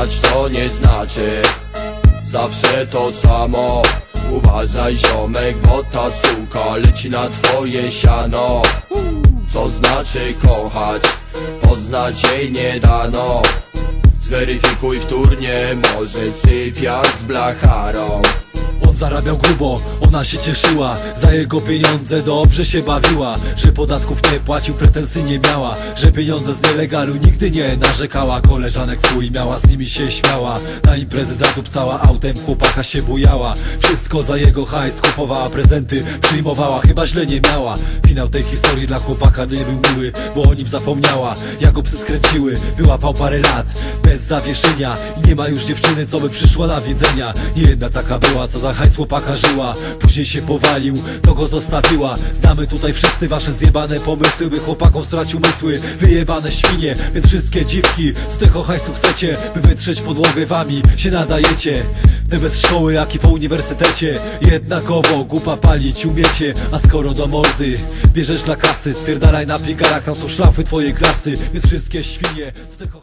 kochać to nie znaczy Zawsze to samo. Uważaj ziomek, bo ta suka leci na twoje siano. Co znaczy kochać? Poznać jej nie dano. Zweryfikuj wtórnie, może sypiasz z blacharą zarabiał grubo, ona się cieszyła Za jego pieniądze dobrze się bawiła Że podatków nie płacił, pretensji nie miała Że pieniądze z nielegalu nigdy nie narzekała. Koleżanek fuj miała, z nimi się śmiała Na imprezy zadupcała autem, chłopaka się bujała. Wszystko za jego hajs, kupowała prezenty Przyjmowała, chyba źle nie miała. Finał tej historii dla chłopaka nie był miły Bo o nim zapomniała, jak go psy skręciły Wyłapał parę lat, bez zawieszenia. I nie ma już dziewczyny, co by przyszła na widzenia. Nie jedna taka była, co za hajs chłopaka żyła Później się powalił, to go zostawiła. Znamy tutaj wszyscy wasze zjebane pomysły By chłopakom stracił mysły, wyjebane świnie. Więc wszystkie dziwki, z tego hajsu chcecie By wytrzeć podłogę wami, się nadajecie. Ty bez szkoły, jak i po uniwersytecie Jednakowo głupa palić umiecie. A skoro do mordy bierzesz dla kasy Spierdalaj na pigarach, tam są szlafy twojej klasy. Więc wszystkie świnie, z tego hajsu